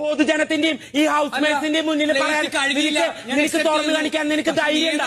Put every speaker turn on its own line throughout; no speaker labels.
പൊതുജനത്തിന്റെയും ഈ ഹൗസ് മേറ്റ്സിന്റെയും മുന്നിൽ പറയാൻ
കഴിയില്ല.
നിനക്ക് തുറന്നു കാണിക്കാൻ നിനക്ക് ധൈര്യം?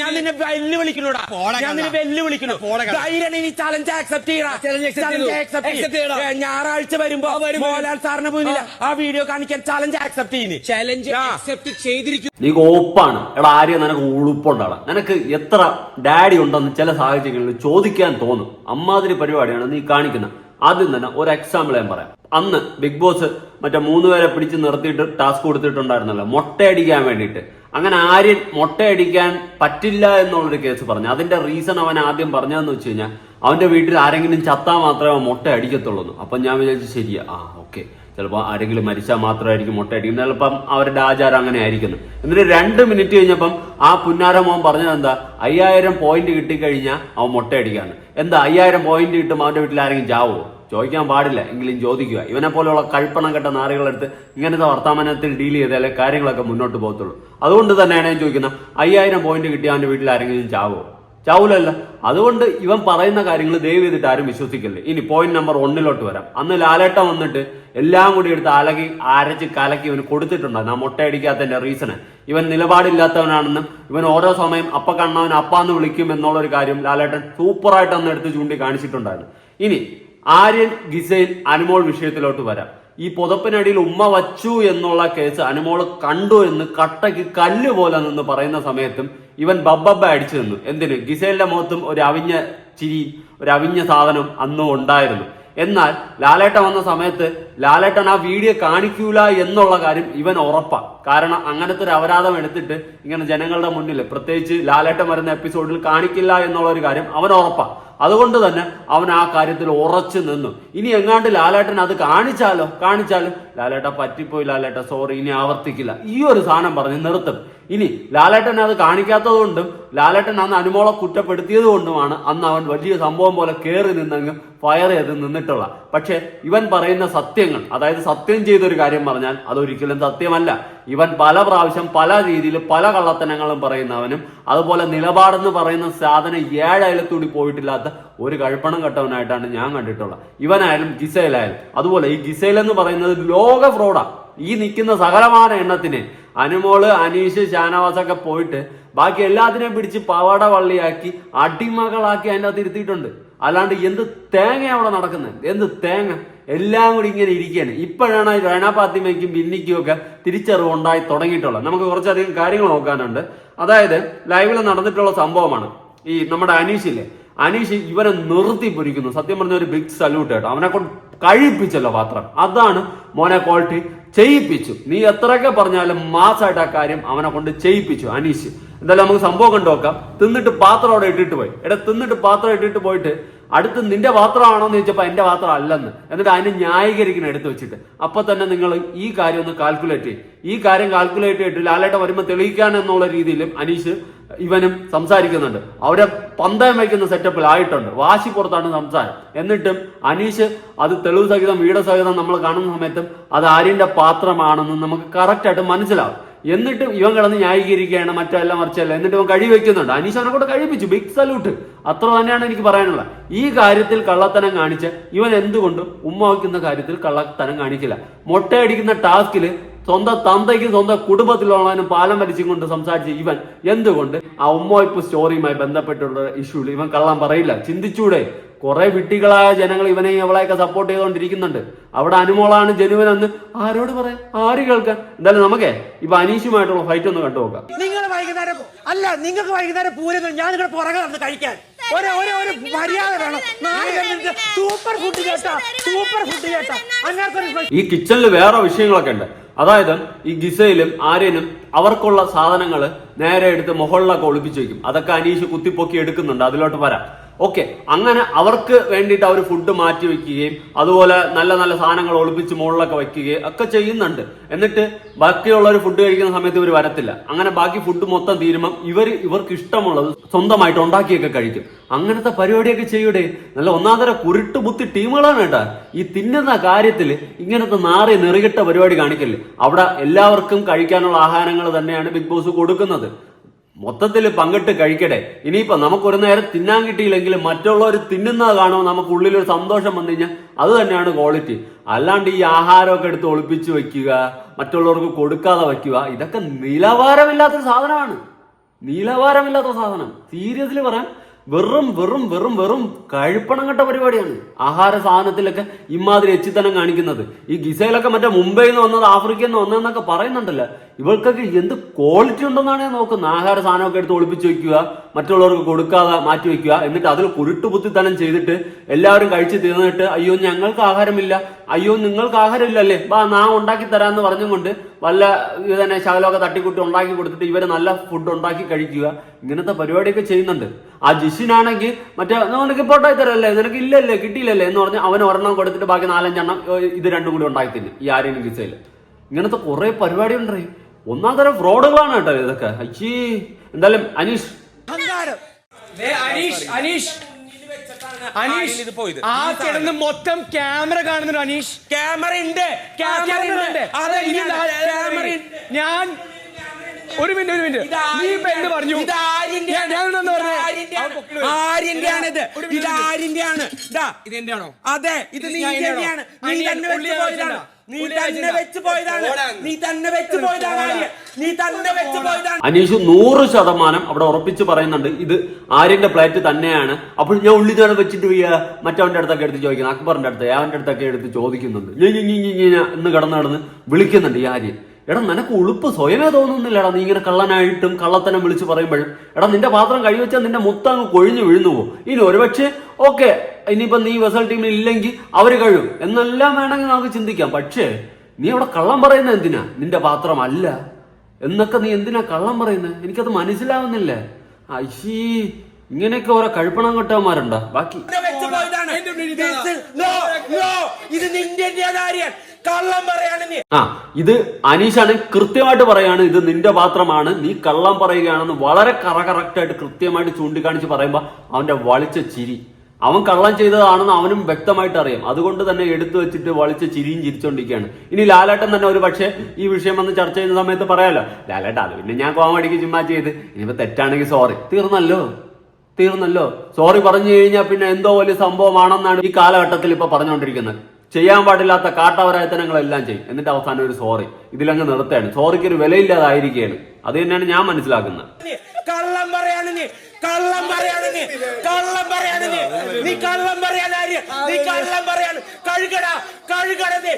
ഞാൻ നിന്നെ വെല്ലുവിളിക്കണോടാ. ഞാൻ നിന്നെ
വെല്ലുവിളിക്കുന്നു
വെല്ലുവിളിക്കണു. ധൈര്യം ഇനി ചലഞ്ച് ആക്സെപ്റ്റ് ചെയ്യണം ഞായറാഴ്ച വരുമ്പോ. മോഹൻലാൽ സാറിന് മുന്നിൽ ആ. വീഡിയോ കാണിക്കാൻ ചലഞ്ച് ആക്സെപ്റ്റ് ചെയ്യുന്നു
ചലഞ്ച്
ആക്സെപ്റ്റ്
അക്സെപ്റ്റ് ചെയ്തിരിക്കും
നീ ഓപ്പാണ് എടാ ആര്യ നിനക്ക് ഉളുപ്പുണ്ടാടാ. നിനക്ക് എത്ര ഡാഡി ഉണ്ടെന്ന് ചില സാഹചര്യങ്ങളിൽ ചോദിക്കാൻ തോന്നും. അമ്മാതിരി പരിപാടിയാണ് നീ കാണിക്കുന്നത് ആദ്യം തന്നെ ഒരു എക്സാമ്പിൾ ഞാൻ പറയാം. അന്ന് ബിഗ് ബോസ് മറ്റേ മൂന്ന് പേരെ പിടിച്ച് നിർത്തിയിട്ട് ടാസ്ക് കൊടുത്തിട്ടുണ്ടായിരുന്നല്ലോ. മുട്ടയടിക്കാൻ വേണ്ടിയിട്ട്. അങ്ങനെ ആര്യൻ മുട്ടയടിക്കാൻ പറ്റില്ല എന്നുള്ളൊരു കേസ് പറഞ്ഞു. അതിന്റെ റീസൺ അവൻ ആദ്യം പറഞ്ഞതെന്ന് വെച്ച് കഴിഞ്ഞാൽ അവന്റെ വീട്ടിൽ ആരെങ്കിലും ചത്താൽ മാത്രമേ മുട്ട അടിക്കത്തുള്ളൂ. അപ്പൊ ഞാൻ വിചാരിച്ചു ശരിയാ. ആ ഓക്കെ ചിലപ്പോൾ ആരെങ്കിലും മരിച്ചാൽ മാത്രമായിരിക്കും മുട്ട അടിക്കുന്നത് ചിലപ്പം അവരുടെ ആചാരം അങ്ങനെ ആയിരിക്കുന്നു. എന്നിട്ട് രണ്ട് മിനിറ്റ് കഴിഞ്ഞപ്പം ആ പുന്നാര മോൻ പറഞ്ഞത് എന്താ? അയ്യായിരം പോയിന്റ് കിട്ടിക്കഴിഞ്ഞാൽ അവൻ മുട്ടയടിക്കാണ് എന്താ അയ്യായിരം പോയിന്റ് കിട്ടും അവന്റെ വീട്ടിൽ ആരെങ്കിലും ചാവോ? ചോദിക്കാൻ പാടില്ല. എങ്കിലും ചോദിക്കുക. ഇവനെ പോലെയുള്ള കഴുപ്പണം കെട്ട നാറികളെടുത്ത് ഇങ്ങനത്തെ വർത്തമാനത്തിൽ ഡീൽ ചെയ്താലേ കാര്യങ്ങളൊക്കെ മുന്നോട്ട് പോകത്തുള്ളൂ. അതുകൊണ്ട് തന്നെയാണ് ഞാൻ ചോദിക്കുന്നത് അയ്യായിരം പോയിന്റ് കിട്ടിയ അവന്റെ വീട്ടിൽ ആരെങ്കിലും ചാവോ? ചാവൂലല്ല. അതുകൊണ്ട് ഇവൻ പറയുന്ന കാര്യങ്ങൾ ദയവ് ചെയ്തിട്ട് ആരും വിശ്വസിക്കല്ലേ. ഇനി പോയിന്റ് നമ്പർ ഒന്നിലോട്ട് വരാം. അന്ന് ലാലേട്ട വന്നിട്ട് എല്ലാം കൂടി എടുത്ത് അലകി അരച്ച് കലക്കി ഇവന് കൊടുത്തിട്ടുണ്ട്. ആ മുട്ടയടിക്കാത്തതിന്റെ റീസണ് ഇവൻ നിലപാടില്ലാത്തവനാണെന്നും ഇവൻ ഓരോ സമയം അപ്പ കണ്ണവൻ അപ്പാന്ന് വിളിക്കും എന്നുള്ളൊരു കാര്യം ലാലേട്ടൻ സൂപ്പറായിട്ട് അന്ന് എടുത്ത് ചൂണ്ടി കാണിച്ചിട്ടുണ്ടായിരുന്നു ഇനി ആര്യൻ ഗിസൈൻ അനുമോൾ വിഷയത്തിലോട്ട് വരാം. ഈ പുതപ്പിനടിയിൽ ഉമ്മ വച്ചു എന്നുള്ള കേസ് അനുമോൾ കണ്ടു എന്ന് കട്ടയ്ക്ക് കല്ല് പോലെ നിന്ന് പറയുന്ന സമയത്തും ഇവൻ ബബ്ബബ്ബ അടിച്ചു നിന്നു. എന്തിന്? ഗിസൈലിന്റെ മുഖത്തും ഒരു അവിഞ്ഞ ചിരി ഒരു അവിഞ്ഞ സാധനം അന്നും ഉണ്ടായിരുന്നു. എന്നാൽ ലാലേട്ടൻ വന്ന സമയത്ത് ലാലേട്ടൻ ആ വീഡിയോ കാണിക്കൂല എന്നുള്ള കാര്യം ഇവൻ ഉറപ്പാണ് കാരണം അങ്ങനത്തെ ഒരു അപരാധം എടുത്തിട്ട് ഇങ്ങനെ ജനങ്ങളുടെ മുന്നിൽ പ്രത്യേകിച്ച് ലാലേട്ടൻ വരുന്ന എപ്പിസോഡിൽ കാണിക്കില്ല എന്നുള്ള ഒരു കാര്യം അവൻ ഉറപ്പാ. അതുകൊണ്ട് തന്നെ അവൻ ആ കാര്യത്തിൽ ഉറച്ചു നിന്നു. ഇനി എങ്ങാണ്ട് ലാലേട്ടൻ അത് കാണിച്ചാലോ? കാണിച്ചാലും ലാലേട്ട പറ്റിപ്പോയി ലാലേട്ട സോറി ഇനി ആവർത്തിക്കില്ല. ഈ ഒരു സാധനം പറഞ്ഞ് നിർത്തും. ഇനി ലാലേട്ടൻ അത് കാണിക്കാത്തത് കൊണ്ടും ലാലേട്ടൻ അന്ന് അനുമോളെ കുറ്റപ്പെടുത്തിയത് കൊണ്ടുമാണ് അന്ന് അവൻ വലിയ സംഭവം പോലെ കയറി നിന്നങ്ങ് ഫയർ ചെയ്ത് നിന്നിട്ടുള്ള. പക്ഷെ ഇവൻ പറയുന്ന സത്യങ്ങൾ അതായത് സത്യം ചെയ്തൊരു കാര്യം പറഞ്ഞാൽ അതൊരിക്കലും സത്യമല്ല. ഇവൻ പല പ്രാവശ്യം പല രീതിയിൽ പല കള്ളത്തനങ്ങളും പറയുന്നവനും അതുപോലെ നിലപാടെന്ന് പറയുന്ന സാധനം ഏഴയലത്തൂടി പോയിട്ടില്ലാത്ത ഒരു കഴുപ്പണം കെട്ടവനായിട്ടാണ് ഞാൻ കണ്ടിട്ടുള്ളത്. ഇവനായാലും ഗിസയിലായാലും അതുപോലെ ഈ ഗിസയിൽ എന്ന് പറയുന്നത് ലോക ഫ്രോഡാ. ഈ നിൽക്കുന്ന സകലമായ എണ്ണത്തിന്. അനുമോൾ അനീഷ് ഷാനവാസൊക്കെ പോയിട്ട് ബാക്കി എല്ലാത്തിനെയും പിടിച്ച് പവാട വള്ളിയാക്കി അടിമകളാക്കി അതിന്റെ അകത്ത് ഇരുത്തിയിട്ടുണ്ട്. അല്ലാണ്ട് എന്ത് തേങ്ങ അവിടെ നടക്കുന്നത് എന്ത് തേങ്ങ? എല്ലാം കൂടി ഇങ്ങനെ ഇരിക്കുകയാണ് ഇപ്പോഴാണ് രണ ഫാത്തിമയ്ക്കും ബിന്നിക്കും ഒക്കെ തിരിച്ചറിവ് ഉണ്ടായി തുടങ്ങിയിട്ടുള്ളത്. നമുക്ക് കുറച്ചധികം കാര്യങ്ങൾ നോക്കാനുണ്ട്. അതായത് ലൈവിൽ നടന്നിട്ടുള്ള സംഭവമാണ് ഈ നമ്മുടെ അനീഷില്ലേ? അനീഷ് ഇവരെ നിർത്തി പൊരിക്കുന്നു. സത്യം പറഞ്ഞ ഒരു ബിഗ് സല്യൂട്ട് കേട്ടോ. അവനെ കൊണ്ട് കഴിപ്പിച്ചല്ലോ പാത്രം. അതാണ് മോനെ ക്വാളിറ്റി ചെയ്യിപ്പിച്ചു. നീ എത്രയൊക്കെ പറഞ്ഞാലും മാസമായിട്ട് ആ കാര്യം അവനെ കൊണ്ട് ചെയ്യിപ്പിച്ചു അനീഷ്. എന്തായാലും നമുക്ക് സംഭവം കണ്ടു നോക്കാം. തിന്നിട്ട് പാത്രം അവിടെ ഇട്ടിട്ട് പോയി. എടാ തിന്നിട്ട് പാത്രം ഇട്ടിട്ട് പോയിട്ട് അടുത്ത് നിന്റെ പാത്രമാണോ എന്ന് ചോദിച്ചപ്പോ എന്റെ പാത്രം അല്ലെന്ന്. എന്നിട്ട് അതിനെ ന്യായീകരിക്കണം എടുത്തു വെച്ചിട്ട്. അപ്പൊ തന്നെ നിങ്ങൾ ഈ കാര്യം ഒന്ന് കാൽക്കുലേറ്റ് ചെയ്യും. ഈ കാര്യം കാൽക്കുലേറ്റ് ചെയ്തിട്ട് ലാലേട്ട വരുമ്പോൾ തെളിയിക്കാൻ എന്നുള്ള രീതിയിലും അനീഷ് ഇവനും സംസാരിക്കുന്നുണ്ട്. അവരെ പന്തയം വയ്ക്കുന്ന സെറ്റപ്പിൽ ആയിട്ടുണ്ട്. വാശി പുറത്താണ് സംസാരം. എന്നിട്ടും അനീഷ് അത് തെളിവ് സഹിതം വീട് സഹിതം നമ്മൾ കാണുന്ന സമയത്തും അത് ആര്യന്റെ പാത്രമാണെന്ന് നമുക്ക് കറക്റ്റായിട്ട് മനസ്സിലാവും. എന്നിട്ടും ഇവൻ കിടന്ന് ന്യായീകരിക്കുകയാണ് മറ്റെല്ലാം മറിച്ചല്ല. എന്നിട്ട് ഇവൻ കഴി വെക്കുന്നുണ്ട് അനീഷ് അവനെ കൂടെ കഴിപ്പിച്ചു. ബിഗ് സല്യൂട്ട് അത്ര തന്നെയാണ് എനിക്ക് പറയാനുള്ളത്. ഈ കാര്യത്തിൽ കള്ളത്തനം കാണിച്ച് ഇവൻ എന്തുകൊണ്ടും ഉമ്മ വയ്ക്കുന്ന കാര്യത്തിൽ കള്ളത്തനം കാണിക്കില്ല. മൊട്ടയടിക്കുന്ന ടാസ്കിൽ സ്വന്തം തന്തയ്ക്കും സ്വന്തം കുടുംബത്തിലുള്ളവനും പാലം വലിച്ചും കൊണ്ട് സംസാരിച്ച ഇവൻ എന്തുകൊണ്ട് ആ ഉമ്മവയ്പ് സ്റ്റോറിയുമായി ബന്ധപ്പെട്ടുള്ള ഇഷ്യൂ ഇവൻ കള്ളം പറയില്ല. ചിന്തിച്ചൂടെ? കുറെ വിട്ടികളായ ജനങ്ങൾ ഇവനെയും അവളെയൊക്കെ സപ്പോർട്ട് ചെയ്തുകൊണ്ടിരിക്കുന്നുണ്ട്. അവിടെ അനുമോളാണ് ജനുവൻ എന്ന് ആരോട് പറയാം? ആര് കേൾക്കാൻ എന്തായാലും നമുക്കേ ഇപ്പൊ അനീഷുമായിട്ടുള്ള ഫൈറ്റ് ഒന്ന് കണ്ടു നോക്കാം.
നിങ്ങൾ വൈകുന്നേരം അല്ല നിങ്ങൾക്ക് വൈകുന്നേരം പൂരം ഞാൻ നിങ്ങളുടെ പുറകെ നടന്ന് കഴിക്കാൻ. ഒരു ഒരു ഒരു മര്യാദ വേണം. നാളെ സൂപ്പർ ഫുഡ് കേട്ടാ സൂപ്പർ ഫുഡ് കേട്ടാ. അങ്ങനത്തെ
ഈ കിച്ചണിൽ വേറെ വിഷയങ്ങളൊക്കെ ഉണ്ട്. അതായത് ഈ ഗിസയിലും ആര്യനും അവർക്കുള്ള സാധനങ്ങൾ നേരെ എടുത്ത് മുകളിലൊക്കെ ഒളിപ്പിച്ചു വെക്കും. അതൊക്കെ അനീഷ് കുത്തിപ്പൊക്കി എടുക്കുന്നുണ്ട്. അതിലോട്ട് വരാം. ഓക്കെ അങ്ങനെ അവർക്ക് വേണ്ടിയിട്ട് അവർ ഫുഡ് മാറ്റി വെക്കുകയും അതുപോലെ നല്ല നല്ല സാധനങ്ങൾ ഒളിപ്പിച്ച് മുകളിലൊക്കെ വെക്കുകയും ഒക്കെ ചെയ്യുന്നുണ്ട്. എന്നിട്ട് ബാക്കിയുള്ളവർ ഫുഡ് കഴിക്കുന്ന സമയത്ത് ഇവർ വരത്തില്ല. അങ്ങനെ ബാക്കി ഫുഡ് മൊത്തം തീരുമ്പം ഇവർ ഇവർക്ക് ഇഷ്ടമുള്ളത് സ്വന്തമായിട്ട് ഉണ്ടാക്കിയൊക്കെ കഴിക്കും. അങ്ങനത്തെ പരിപാടിയൊക്കെ ചെയ്യൂടെ? നല്ല ഒന്നാന്തര കുരുട്ട് ബുദ്ധി ടീമുകളാണ് കേട്ടാ. ഈ തിന്നുന്ന കാര്യത്തിൽ ഇങ്ങനത്തെ നാറി നിറുകിട്ട പരിപാടി കാണിക്കല്ലേ? അവിടെ എല്ലാവർക്കും കഴിക്കാനുള്ള ആഹാരങ്ങൾ തന്നെയാണ് ബിഗ് ബോസ് കൊടുക്കുന്നത്. മൊത്തത്തിൽ പങ്കിട്ട് കഴിക്കട്ടെ. ഇനിയിപ്പോ നമുക്കൊരു നേരം തിന്നാൻ കിട്ടിയില്ലെങ്കിൽ മറ്റുള്ളവർ തിന്നുന്നത് കാണുമ്പോൾ നമുക്ക് ഉള്ളിലൊരു സന്തോഷം വന്നു കഴിഞ്ഞാൽ അത് തന്നെയാണ് ക്വാളിറ്റി അല്ലാണ്ട് ഈ ആഹാരമൊക്കെ എടുത്ത് ഒളിപ്പിച്ച് വെക്കുക മറ്റുള്ളവർക്ക് കൊടുക്കാതെ വയ്ക്കുക ഇതൊക്കെ നിലവാരമില്ലാത്തൊരു സാധനമാണ്. നിലവാരമില്ലാത്ത സാധനം. സീരിയസ്ലി പറയാൻ വെറും വെറും വെറും വെറും കഴിപ്പണം കെട്ട പരിപാടിയാണ്. ആഹാര സാധനത്തിലൊക്കെ ഇമാതിരി എച്ചിത്തനം കാണിക്കുന്നത്. ഈ ഗിസയിലൊക്കെ മറ്റേ മുംബൈയിൽ നിന്ന് വന്നത് ആഫ്രിക്കയിൽ നിന്ന് വന്നതെന്നൊക്കെ പറയുന്നുണ്ടല്ലോ. ഇവൾക്കൊക്കെ എന്ത് ക്വാളിറ്റി ഉണ്ടെന്നാണ് ഞാൻ നോക്കുന്നത്. ആഹാര സാധനമൊക്കെ എടുത്ത് ഒളിപ്പിച്ച് വെക്കുക മറ്റുള്ളവർക്ക് കൊടുക്കാതെ മാറ്റി വെക്കുക എന്നിട്ട് അതിൽ കുരുട്ടുപുത്തിത്തനം ചെയ്തിട്ട് എല്ലാവരും കഴിച്ച് തീർന്നിട്ട് അയ്യോ ഞങ്ങൾക്ക് ആഹാരമില്ല. അയ്യോ നിങ്ങൾക്ക് ആഹാരമില്ലല്ലേ? ബാ നാ ഉണ്ടാക്കി തരാന്ന് പറഞ്ഞുകൊണ്ട് വല്ല ഇത് തന്നെ ശകലമൊക്കെ തട്ടിക്കുട്ടി ഉണ്ടാക്കി കൊടുത്തിട്ട് ഇവർ നല്ല ഫുഡ് ഉണ്ടാക്കി കഴിക്കുക. ഇങ്ങനത്തെ പരിപാടിയൊക്കെ ചെയ്യുന്നുണ്ട്. ആ ജിഷിനാണെങ്കിൽ മറ്റേ നിനക്ക് ഇപ്പോൾ തരല്ലേ നിനക്ക് ഇല്ലല്ലേ? കിട്ടിയില്ലല്ലേ? എന്ന് പറഞ്ഞ് അവൻ ഒരെണ്ണം കൊടുത്തിട്ട് ബാക്കി നാലഞ്ചെണ്ണം ഇത് രണ്ടും കൂടി ഉണ്ടാക്കി തരും ഈ ആരെയും ഗിസയിൽ ഇങ്ങനത്തെ കുറെ പരിപാടി ഉണ്ടേ ഒന്നാം തരം ഫ്രോഡുകളാണ് കേട്ടോ ഇതൊക്കെ. അയ്യേ. എന്തായാലും അനീഷ്.
അനീഷ് അനീഷ്. അനീഷ്
ഇത് പോയത്.
ആ കിടന്ന് മൊത്തം ക്യാമറ കാണുന്നുണ്ട് അനീഷ്.
ക്യാമറ ഉണ്ട്. ക്യാമറ ഉണ്ട്. അതെ ഞാൻ- ക്യാമറ
ഞാൻ ഒരു മിനിറ്റ് ഒരു മിനിറ്റ്. നീ ഇപ്പൊ എന്ത് പറഞ്ഞു.
ആര്യന്റെയാണിത് ഇത്. ആര്യന്റെയാണ് ഇതാ
ഇത് എന്റെ ആണോ.
അതെ ഇത് നീ തന്നെയാണ് നീ തന്നെ നീ തന്നെ വെച്ച് പോയതാണ്. നീ തന്നെ വെച്ച് പോയതാണ് നീ തന്നെ വെച്ച് പോയതാണ്.
അനീഷ് നൂറ് ശതമാനം അവിടെ ഉറപ്പിച്ച് പറയുന്നുണ്ട് ഇത് ആര്യന്റെ പ്ലേറ്റ് തന്നെയാണ്. അപ്പോൾ ഞാൻ ഉള്ളി തന്നെ വെച്ചിട്ട് പോയ മറ്റവന്റെ അടുത്തൊക്കെ എടുത്ത് ചോദിക്കുന്നത് അക്ബറിന്റെ അടുത്ത് അവന്റെ അടുത്തൊക്കെ എടുത്ത് ചോദിക്കുന്നുണ്ട്. ഇന്ന് എന്ന് കിടന്ന് കിടന്ന് വിളിക്കുന്നുണ്ട് ഈ ആര്യൻ. എടാ നിനക്ക് ഉളുപ്പ് സ്വയമേ തോന്നുന്നില്ലടാ നീ ഇങ്ങനെ കള്ളനായിട്ടും കള്ളത്തനം വിളിച്ച് പറയുമ്പോൾ എടാ നിന്റെ പാത്രം കഴിവെച്ചാൽ നിന്റെ മുത്തങ്ങ് കൊഴിഞ്ഞു വീഴുന്നു പോകും ഇനി ഒരുപക്ഷെ ഓക്കെ ഇനിയിപ്പം നീ വെസൽ ടീമിൽ ഇല്ലെങ്കിൽ അവർ കഴിയും. എന്നെല്ലാം വേണമെങ്കിൽ നമുക്ക് ചിന്തിക്കാം. പക്ഷേ നീ അവിടെ കള്ളം പറയുന്നത് എന്തിനാ? നിന്റെ പാത്രമല്ല. എന്നൊക്കെ നീ എന്തിനാ കള്ളം പറയുന്നത്? എനിക്കത് മനസ്സിലാവുന്നില്ല. അയ്യേ ഇങ്ങനെയൊക്കെ ഓരോ കഴിപ്പണം കെട്ടവന്മാരുണ്ടോ? ബാക്കി
ഇത്. നിന്റെ കള്ളം പറയാണ് നീ.
ആ ഇത് അനീഷാണ് കൃത്യമായിട്ട് പറയാണ്. ഇത് നിന്റെ പാത്രമാണ് നീ കള്ളം പറയുകയാണെന്ന് വളരെ കറ കറക്റ്റായിട്ട് കൃത്യമായിട്ട് ചൂണ്ടിക്കാണിച്ച് പറയുമ്പോൾ അവന്റെ വളിച്ച ചിരി. അവൻ കള്ളം ചെയ്തതാണെന്ന് അവനും വ്യക്തമായിട്ട് അറിയാം. അതുകൊണ്ട് തന്നെ എടുത്തു വെച്ചിട്ട് വളിച്ച ചിരിയും ചിരിച്ചോണ്ടിരിക്കുകയാണ്. ഇനി ലാലേട്ടൻ തന്നെ ഒരു പക്ഷേ ഈ വിഷയം വന്ന് ചർച്ച ചെയ്യുന്ന സമയത്ത് പറയാലോ ലാലേട്ട അത് പിന്നെ ഞാൻ കോമഡിക്ക് ചുമ്മാ ചെയ്ത്. ഇനിയിപ്പോ തെറ്റാണെങ്കിൽ സോറി തീർന്നല്ലോ. തീർന്നല്ലോ. സോറി പറഞ്ഞു കഴിഞ്ഞാൽ പിന്നെ എന്തോ വലിയ സംഭവമാണെന്നാണ് ഈ കാലഘട്ടത്തിൽ ഇപ്പൊ പറഞ്ഞുകൊണ്ടിരിക്കുന്നത്. ചെയ്യാൻ പാടില്ലാത്ത കാട്ടവരായത്തനങ്ങളെല്ലാം ചെയ്യും. എന്നിട്ട് അവസാനം ഒരു സോറി ഇതിലങ്ങ് നിർത്തുകയാണ്. സോറിക്ക് ഒരു വിലയില്ലാതായിരിക്കുകയാണ്. അത് തന്നെയാണ് ഞാൻ മനസ്സിലാക്കുന്നത്.
കള്ളം പറയാണ് നീ. കള്ളം പറയാണ് നീ. കള്ളം പറയാണ് നീ. നീ കള്ളം പറയാൻ ആര്യ നീ കള്ളം പറയാണ്. കഴുകട. കഴുകട നീ.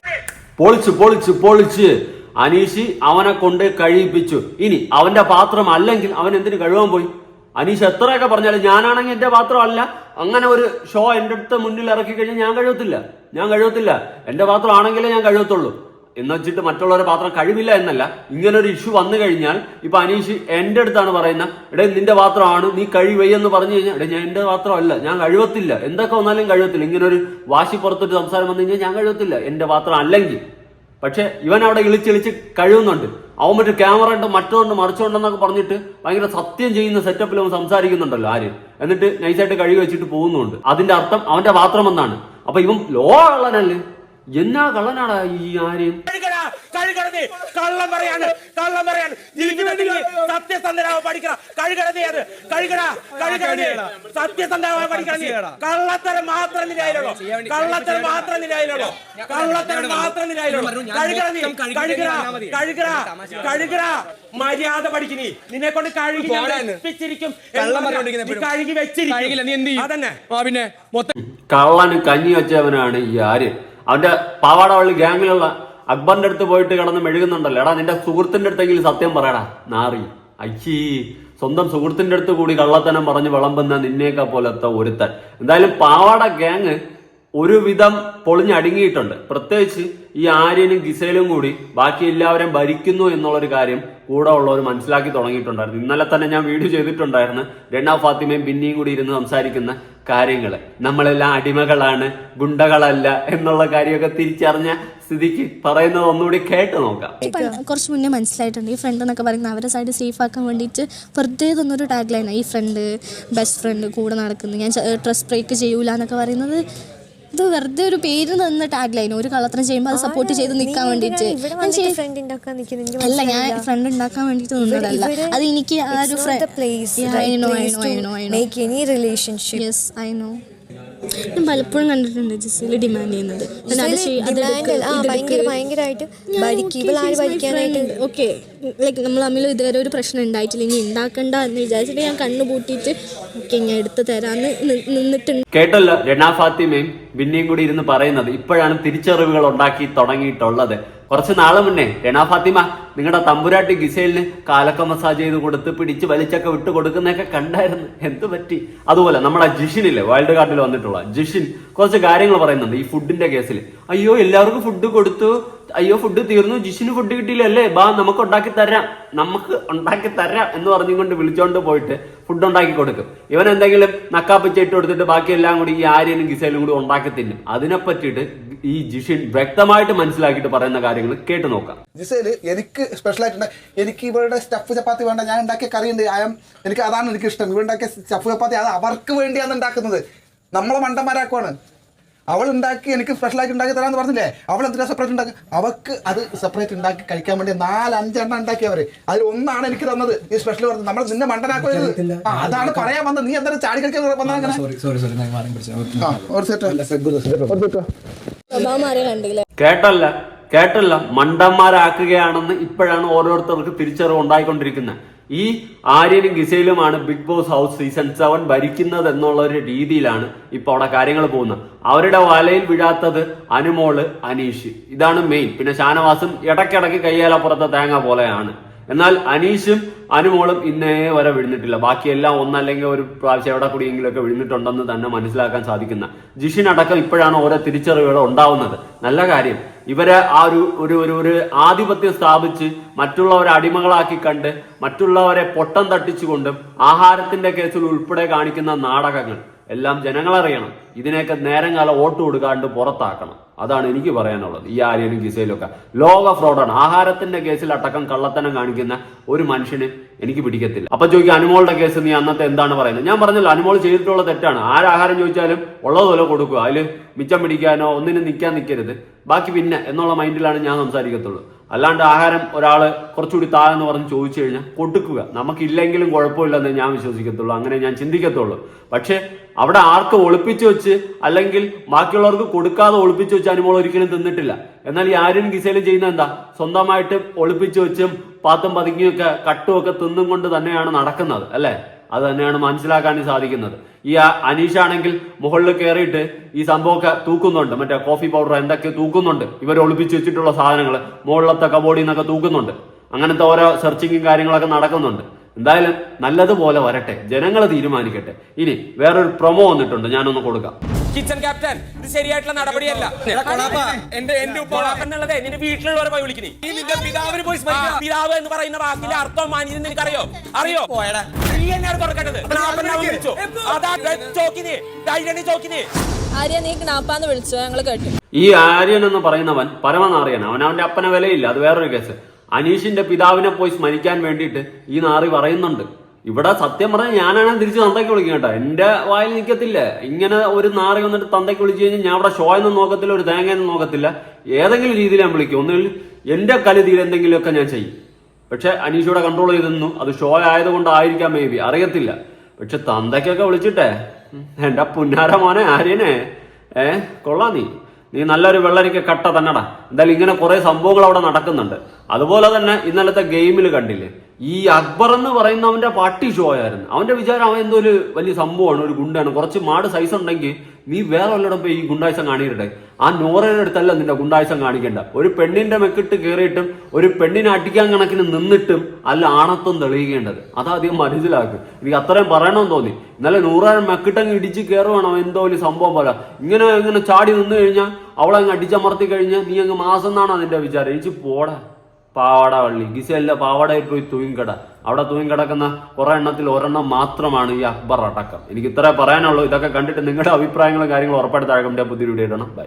പൊളിച്ച് പൊളിച്ച് പൊളിച്ച്. അനീഷ് അവനെ കൊണ്ട് കഴിയിപ്പിച്ചു. ഇനി അവന്റെ പാത്രം അല്ലെങ്കിൽ അവൻ എന്തിനു കഴുകാൻ പോയി? അനീഷ് എത്രയൊക്കെ പറഞ്ഞാലും ഞാനാണെങ്കിൽ എന്റെ പാത്രം അല്ല അങ്ങനെ ഒരു ഷോ എന്റെ അടുത്ത് മുന്നിൽ ഇറക്കി കഴിഞ്ഞാൽ ഞാൻ കഴുകത്തില്ല ഞാൻ കഴുകത്തില്ല എന്റെ പാത്രം ആണെങ്കിലേ ഞാൻ കഴുകത്തുള്ളൂ എന്ന് വെച്ചിട്ട് മറ്റുള്ളവരുടെ പാത്രം കഴിവില്ല എന്നല്ല. ഇങ്ങനെ ഒരു ഇഷ്യൂ വന്നു കഴിഞ്ഞാൽ ഇപ്പൊ അനീഷ് എന്റെ അടുത്താണ് പറയുന്ന എടേ നിന്റെ പാത്രമാണ് നീ കഴിവയ്യെന്ന് പറഞ്ഞു കഴിഞ്ഞാൽ എടേ ഞാൻ എന്റെ പാത്രമല്ല ഞാൻ കഴിവത്തില്ല എന്തൊക്കെ വന്നാലും കഴിവത്തില്ല ഇങ്ങനെ ഒരു വാശി പുറത്തൊരു സംസാരം വന്നു കഴിഞ്ഞാൽ ഞാൻ കഴിവത്തില്ല എന്റെ പാത്രം അല്ലെങ്കിൽ. പക്ഷെ ഇവൻ അവിടെ ഇളിച്ചിളിച്ച് കഴിയുന്നുണ്ട്. അവൻ മറ്റു ക്യാമറ ഉണ്ട് മറ്റോണ്ട് മറിച്ചോണ്ടെന്നൊക്കെ പറഞ്ഞിട്ട് ഭയങ്കര സത്യം ചെയ്യുന്ന സെറ്റപ്പിൽ അവൻ സംസാരിക്കുന്നുണ്ടല്ലോ ആര്. എന്നിട്ട് നൈസായിട്ട് കഴുകി വെച്ചിട്ട് പോകുന്നുണ്ട്. അതിന്റെ അർത്ഥം അവന്റെ പാത്രം എന്നാണ്. അപ്പൊ ഇവൻ ലോ കള്ളനല്ലേ എന്നാ കള്ളനാടാ ഈ ആര്യം
കഴുകടാ കഴുകട കള്ളം പറയാണ് കള്ളം പറയാണ്. ജീവിതത്തിൽ സത്യസന്ധരാവ പഠിക്കണം. കഴുകട അത്. കഴുകടാ കഴുകട. നീ സത്യസന്ധനാവ് പഠിക്കണം നീ. കള്ളത്തരം മാത്രം നിലയിലുള്ളൂ കള്ളത്തരം മാത്രം നിലയിലുള്ളൂ കള്ളത്തരം മാത്രം നിലയിലുള്ളൂ കഴുകട നീ. കഴുകടാ കഴുകടാ കഴുകടാ. മര്യാദ പഠിക്കണി നിന്നെ കൊണ്ട് കഴുകി. വെച്ചിരിക്കും. കഴുകി
നീ എന്ത്
വെച്ചിരിക്കും അതന്നെ.
പിന്നെ മൊത്തം
കള്ളന് കഞ്ഞി വെച്ചവനാണ് ഈ ആര്യൻ. അവന്റെ പാവാടവള്ളി ഗ്യാങ്ങിലുള്ള അക്ബറിന്റെ അടുത്ത് പോയിട്ട് കിടന്ന് മെഴുകുന്നുണ്ടല്ലോ. എടാ നിന്റെ സുഹൃത്തിന്റെ അടുത്തെങ്കിലും സത്യം പറയടാ. നാറി. അയ്യേ സ്വന്തം സുഹൃത്തിന്റെ അടുത്ത് കൂടി കള്ളത്തനം പറഞ്ഞ് വിളമ്പുന്ന നിന്നേക്ക പോലത്തെ ഒരുത്തൻ. എന്തായാലും പാവാട ഗ്യാങ് ഒരുവിധം പൊളിഞ്ഞടുങ്ങിയിട്ടുണ്ട്. പ്രത്യേകിച്ച് ഈ ആര്യനും ഗിസയിലും കൂടി ബാക്കി എല്ലാവരും ഭരിക്കുന്നു എന്നുള്ളൊരു കാര്യം കൂടെ ഉള്ളവർ മനസ്സിലാക്കി തുടങ്ങിയിട്ടുണ്ടായിരുന്നു. ഇന്നലെ തന്നെ ഞാൻ വീഡിയോ ചെയ്തിട്ടുണ്ടായിരുന്നു രണ്ടാം ഫാത്തിമയും പിന്നെയും കൂടി ഇരുന്ന് സംസാരിക്കുന്ന കാര്യങ്ങൾ നമ്മളെല്ലാം അടിമകളാണ് ഗുണ്ടകളല്ല എന്നുള്ള കാര്യമൊക്കെ തിരിച്ചറിഞ്ഞ സ്ഥിതിക്ക് പറയുന്നത് ഒന്നുകൂടി കേട്ട് നോക്കാം.
കുറച്ച് മുന്നേ മനസ്സിലായിട്ടുണ്ട്. ഈ ഫ്രണ്ട് എന്നൊക്കെ പറയുന്നത് അവരെ സൈഡ് സേഫ് ആക്കാൻ വേണ്ടിയിട്ട് വെറുതെ തന്നൊരു ടാഗ് ലൈനാണ് ഈ ഫ്രണ്ട് ബെസ്റ്റ് ഫ്രണ്ട് കൂടെ നടക്കുന്നത് ഞാൻ ഡ്രസ് ബ്രേക്ക് ചെയ്യൂല എന്നൊക്കെ പറയുന്നത് ഇത് വെറുതെ ഒരു പേര് നിന്ന് ടാഗ് ലൈൻ ഒരു കള്ളത്തരം ചെയ്യുമ്പോൾ അത് സപ്പോർട്ട് ചെയ്ത് നിൽക്കാൻ വേണ്ടിയിട്ട്. അല്ല ഞാൻ ഫ്രണ്ട് ഉണ്ടാക്കാൻ വേണ്ടിയിട്ട് നിന്നതല്ല. അത് എനിക്ക് ആ ഒരു. യെസ് ഐ നോ ഞാൻ പലപ്പോഴും കണ്ടിട്ടുണ്ട് ജിസിയിൽ ഡിമാൻഡ് ചെയ്യുന്നത്.
ഓക്കെ
ലൈക്ക് അത് നമ്മൾ തമ്മിൽ ഇതുവരെ ഒരു പ്രശ്നം ഉണ്ടായിട്ടില്ല. ഇനി ഉണ്ടാക്കണ്ട എന്ന് വിചാരിച്ചിട്ട് ഞാൻ കണ്ണു പൂട്ടിയിട്ട് ഓക്കെ ഞാൻ എടുത്തു തരാന്ന് നിന്നിട്ടുണ്ട്.
കേട്ടല്ലോ രണ ഫാത്തിമയും ബിന്നിയും കൂടി ഇരുന്ന് പറയുന്നത് ഇപ്പോഴാണ് തിരിച്ചറിവുകൾ ഉണ്ടാക്കി തുടങ്ങിയിട്ടുള്ളത്. കുറച്ച് നാളെ മുന്നേ രണാ ഫാത്തിമ നിങ്ങളുടെ തമ്പുരാട്ടി ഗിസൈലിന് കാലൊക്കെ മസാജ് ചെയ്ത് കൊടുത്ത് പിടിച്ച് വലിച്ചൊക്കെ വിട്ടു കൊടുക്കുന്നൊക്കെ കണ്ടായിരുന്നു. എന്ത് പറ്റി? അതുപോലെ നമ്മുടെ ജിഷിനില്ലേ വേൾഡ് കാർഡിൽ വന്നിട്ടുള്ള ജിഷിൻ കുറച്ച് കാര്യങ്ങൾ പറയുന്നുണ്ട് ഈ ഫുഡിന്റെ കേസിൽ അയ്യോ എല്ലാവർക്കും ഫുഡ് കൊടുത്തു. അയ്യോ ഫുഡ് തീർന്നു. ജിഷിന് ഫുഡ് കിട്ടിയില്ലല്ലേ? ബാ നമുക്ക് ഉണ്ടാക്കി തരാം. നമുക്ക് ഉണ്ടാക്കി തരാം എന്ന് പറഞ്ഞുകൊണ്ട് വിളിച്ചോണ്ട് പോയിട്ട് ഫുഡ് ഉണ്ടാക്കി കൊടുക്കും. ഇവൻ എന്തെങ്കിലും നക്കാപ്പിച്ച് ഇട്ട് കൊടുത്തിട്ട് ബാക്കിയെല്ലാം കൂടി ഈ ആര്യനും ഗിസയിലും കൂടി ഉണ്ടാക്കി തിന്നും. അതിനെ പറ്റിയിട്ട് ഈ ജിഷിൻ വ്യക്തമായിട്ട് മനസ്സിലാക്കിയിട്ട് പറയുന്ന കാര്യങ്ങൾ കേട്ട് നോക്കാം.
ജിസേൽ എനിക്ക് സ്പെഷ്യൽ ആയിട്ടുണ്ട് എനിക്ക് ഇവരുടെ സ്റ്റഫ് ചപ്പാത്തി വേണ്ട ഞാൻ ഉണ്ടാക്കിയ കറി ഉണ്ട് ആയം എനിക്ക് അതാണ് എനിക്ക് ഇഷ്ടം ഇവരുണ്ടാക്കിയ സ്റ്റഫ് ചപ്പാത്തി അത് അവർക്ക് വേണ്ടിയാണ് ഉണ്ടാക്കുന്നത്. നമ്മളെ മണ്ടന്മാരാക്കുവാണ്. അവൾ ഉണ്ടാക്കി എനിക്ക് സ്പെഷ്യൽ ആയിട്ട് ഉണ്ടാക്കി തരാന്ന് പറഞ്ഞില്ലേ? അവൾ എന്തിനാ സെപ്പറേറ്റ് ഉണ്ടാക്കി? അവൾക്ക് അത് സെപ്പറേറ്റ് ഉണ്ടാക്കി കഴിക്കാൻ വേണ്ടി നാല് അഞ്ചെണ്ണം ഉണ്ടാക്കി അവർ. അതിൽ ഒന്നാണ് എനിക്ക് തന്നത്. ഈ സ്പെഷ്യൽ പറഞ്ഞത്. നമ്മൾ നിന്നെ മണ്ടനാക്കുന്നത് അതാണ് പറയാൻ വന്നത്. നീ എന്തായാലും ചാടി കളിക്കാൻ വന്നാൽ
സോറി സോറി സോറി ഞാൻ മാറി പിടിച്ചു
ഒരു സെറ്റ് ഒരു സെറ്റ്
സ്വഭാവം ആരെ കണ്ടില്ല?
കേട്ടല്ല കേട്ടല്ല. മണ്ടന്മാരാക്കുകയാണെന്ന് ഇപ്പോഴാണ് ഓരോരുത്തർക്ക് തിരിച്ചറിവ് ഉണ്ടായിക്കൊണ്ടിരിക്കുന്നത്. ഈ ആര്യനും ഗിസയിലുമാണ് Bigg Boss house season seven ഭരിക്കുന്നത് എന്നുള്ള ഒരു രീതിയിലാണ് ഇപ്പൊ അവിടെ കാര്യങ്ങൾ പോകുന്നത്. അവരുടെ വലയിൽ വീഴാത്തത് അനുമോൾ അനീഷ്. ഇതാണ് മെയിൻ പിന്നെ ഷാനവാസും ഇടയ്ക്കിടയ്ക്ക് കയ്യാലപ്പുറത്തെ തേങ്ങ പോലെയാണ്. എന്നാൽ അനീഷും അനുമോളും ഇന്നേ വരെ വിഴുന്നിട്ടില്ല. ബാക്കിയെല്ലാം ഒന്നല്ലെങ്കിൽ ഒരു പ്രാവശ്യം എവിടെ കൂടിയെങ്കിലൊക്കെ വിഴുന്നിട്ടുണ്ടെന്ന് തന്നെ മനസ്സിലാക്കാൻ സാധിക്കുന്ന ജിഷിൻ അടക്കം ഇപ്പോഴാണ് ഓരോ തിരിച്ചറിവുകൾ ഉണ്ടാവുന്നത്. നല്ല കാര്യം. ഇവരെ ആ ഒരു ഒരു ഒരു ഒരു ആധിപത്യം സ്ഥാപിച്ച് മറ്റുള്ളവരെ അടിമകളാക്കി കണ്ട് മറ്റുള്ളവരെ പൊട്ടം തട്ടിച്ചുകൊണ്ടും ആഹാരത്തിന്റെ കേസിൽ ഉൾപ്പെടെ കാണിക്കുന്ന നാടകങ്ങൾ എല്ലാം ജനങ്ങളറിയണം ഇതിനെയൊക്കെ നേരം കാലം വോട്ട് കൊടുക്കാണ്ട് പുറത്താക്കണം. അതാണ് എനിക്ക് പറയാനുള്ളത്. ഈ ആര്യനും ഗിസയിലും ഒക്കെ ലോക ഫ്രോഡാണ്. ആഹാരത്തിന്റെ കേസിൽ അടക്കം കള്ളത്തനം കാണിക്കുന്ന ഒരു മനുഷ്യന് എനിക്ക് പിടിക്കത്തില്ല. അപ്പൊ ചോദിക്കുക അനുമോളുടെ കേസ് നീ അന്നത്തെ എന്താണ് പറയുന്നത്? ഞാൻ പറഞ്ഞല്ലോ അനുമോൾ ചെയ്തിട്ടുള്ള തെറ്റാണ്. ആരാഹാരം ചോദിച്ചാലും ഉള്ളതുപോലെ കൊടുക്കുക അതിൽ മിച്ചം പിടിക്കാനോ ഒന്നിനും നിൽക്കാൻ നിൽക്കരുത് ബാക്കി പിന്നെ എന്നുള്ള മൈൻഡിലാണ് ഞാൻ സംസാരിക്കത്തുള്ളൂ. അല്ലാണ്ട് ആഹാരം ഒരാൾ കുറച്ചുകൂടി താഴെന്ന് പറഞ്ഞ് ചോദിച്ചു കഴിഞ്ഞാൽ കൊടുക്കുക. നമുക്കില്ലെങ്കിലും കുഴപ്പമില്ലെന്ന് ഞാൻ വിശ്വസിക്കത്തുള്ളൂ. അങ്ങനെ ഞാൻ ചിന്തിക്കത്തുള്ളൂ. പക്ഷേ അവിടെ ആർക്ക് ഒളിപ്പിച്ചു വെച്ച് അല്ലെങ്കിൽ ബാക്കിയുള്ളവർക്ക് കൊടുക്കാതെ ഒളിപ്പിച്ചു വെച്ച് അനുമോൾ ഒരിക്കലും തിന്നിട്ടില്ല. എന്നാൽ ഈ ആരും ഗിസയിലും ചെയ്യുന്ന എന്താ? സ്വന്തമായിട്ട് ഒളിപ്പിച്ചു വെച്ചും പാത്തും പതുങ്ങിയൊക്കെ കട്ടുമൊക്കെ തിന്നും കൊണ്ട് തന്നെയാണ് നടക്കുന്നത് അല്ലേ? അത് തന്നെയാണ് മനസ്സിലാക്കാൻ സാധിക്കുന്നത്. ഈ അനീഷാണെങ്കിൽ മുകളിൽ കയറിയിട്ട് ഈ സംഭവമൊക്കെ തൂക്കുന്നുണ്ട്. മറ്റേ കോഫി പൗഡർ എന്തൊക്കെ തൂക്കുന്നുണ്ട്. ഇവർ ഒളിപ്പിച്ച് വെച്ചിട്ടുള്ള സാധനങ്ങൾ മുകളിലത്തെ കബോർഡിൽ നിന്നൊക്കെ തൂക്കുന്നുണ്ട്. അങ്ങനത്തെ ഓരോ സെർച്ചിങ്ങും കാര്യങ്ങളൊക്കെ നടക്കുന്നുണ്ട്. എന്തായാലും നല്ലതുപോലെ വരട്ടെ. ജനങ്ങൾ തീരുമാനിക്കട്ടെ. ഇനി വേറൊരു പ്രൊമോ വന്നിട്ടുണ്ട്. ഞാനൊന്ന് കൊടുക്കാം.
കിച്ചൺ ക്യാപ്റ്റൻ ഇത് ശരിയായിട്ടുള്ള നടപടിയല്ല.
എന്റെ എന്റെ ഉപ്പ
എന്നുള്ളതേ നിന്റെ വീട്ടിലുള്ളവരെ പോയി വിളിക്കണേ
നീ. നിന്റെ പിതാവിന് പോയി
ആ, പിതാവ് എന്ന് പറയുന്ന വാക്കിന്റെ അർത്ഥം മാനിയത് നിനക്കറിയോ അറിയോ. നീ എന്നാണ് തുറക്കേണ്ടത് വിളിച്ചു. അതാ ചോക്കിന് ധൈര്യം ചോക്കിന്
ആര്യ നീ ക്നാപ്പാന്ന് വിളിച്ചോ? ഞങ്ങൾ കേട്ടു.
ഈ ആര്യൻ എന്ന് പറയുന്നവൻ പരമനാറിയാണ് അവൻ അവന്റെ അപ്പനെ വിലയില്ല. അത് വേറൊരു കേസ്. അനീഷിന്റെ പിതാവിനെ പോയി സ്മരിക്കാൻ വേണ്ടിയിട്ട് ഈ നാറി പറയുന്നുണ്ട്. ഇവിടെ സത്യം പറഞ്ഞാൽ ഞാനാണ് തിരിച്ച് തന്തയ്ക്ക് വിളിക്കും കേട്ടോ. എന്റെ വായിൽ നിൽക്കത്തില്ല ഇങ്ങനെ ഒരു നാറി വന്നിട്ട് തന്തയ്ക്ക് വിളിച്ചു കഴിഞ്ഞാൽ ഞാൻ അവിടെ ഷോ ഒന്നും നോക്കത്തില്ല ഒരു തേങ്ങ ഒന്നും നോക്കത്തില്ല. ഏതെങ്കിലും രീതിയിൽ ഞാൻ വിളിക്കും. ഒന്നുകിൽ എന്റെ കരുതിയിൽ എന്തെങ്കിലുമൊക്കെ ഞാൻ ചെയ്യും. പക്ഷെ അനീഷയുടെ കൺട്രോൾ ചെയ്തിരുന്നു അത് ഷോ ആയതുകൊണ്ടായിരിക്കാം മേ ബി അറിയത്തില്ല. പക്ഷെ തന്തയ്ക്കൊക്കെ വിളിച്ചിട്ടേ. എന്റെ പുന്നാര മോനെ ആര്യനെ. ഏ കൊള്ളാ നീ. നീ നല്ലൊരു വെള്ളരിക്ക കട്ട തന്നെടാ. എന്തായാലും ഇങ്ങനെ കുറെ സംഭവങ്ങൾ അവിടെ നടക്കുന്നുണ്ട്. അതുപോലെ തന്നെ ഇന്നലത്തെ ഗെയിമിൽ കണ്ടില്ലേ? ഈ അക്ബർ എന്ന് പറയുന്നവന്റെ പാട്ടി ഷോ ആയിരുന്നു. അവന്റെ വിചാരം അവൻ എന്തോ ഒരു വലിയ സംഭവമാണ് ഒരു ഗുണ്ടാണ്. കുറച്ച് മാട് സൈസ് ഉണ്ടെങ്കിൽ നീ വേറെ വല്ലയിടം പോയി ഈ ഗുണ്ടായുസം കാണിക്കട്ടെ. ആ നോറയുടെ അടുത്തല്ല നിന്റെ ഗുണ്ടായുസം കാണിക്കണ്ട. ഒരു പെണ്ണിന്റെ മെക്കിട്ട് കയറിയിട്ടും ഒരു പെണ്ണിനെ അടിക്കാൻ കണക്കിന് നിന്നിട്ടും അല്ല ആണത്വം തെളിയിക്കേണ്ടത്. അതാദ്യം മനസ്സിലാക്കും. എനിക്ക് അത്രയും പറയണമെന്ന് തോന്നി. ഇന്നലെ നൂറായിരം മെക്കിട്ടങ്ങ് ഇടിച്ച് കയറുവാണ് അവൻ എന്തോ ഒരു സംഭവം പോലെ. ഇങ്ങനെ ഇങ്ങനെ ചാടി നിന്നു കഴിഞ്ഞാൽ അവളെ അങ്ങ് അടിച്ചമർത്തി കഴിഞ്ഞാൽ നീ അങ്ങ് മാസം എന്നാണ് അതിന്റെ വിചാരം? എനിക്ക് പോടാ. പാവാട വള്ളി ഗിസല്ല പാവാടയിൽ പോയി തൂങ്ങിക്കട. അവിടെ തൂങ്ങിക്കിടക്കുന്ന കുറെ എണ്ണത്തിൽ ഒരെണ്ണം മാത്രമാണ് ഈ അക്ബർ അടക്കം. എനിക്ക് ഇത്രേ പറയാനുള്ളൂ. ഇതൊക്കെ കണ്ടിട്ട് നിങ്ങളുടെ അഭിപ്രായങ്ങളും കാര്യങ്ങളും ഉറപ്പായിട്ട് താഴെ പുതിയ വീഡിയോ ഇടണം. ബൈ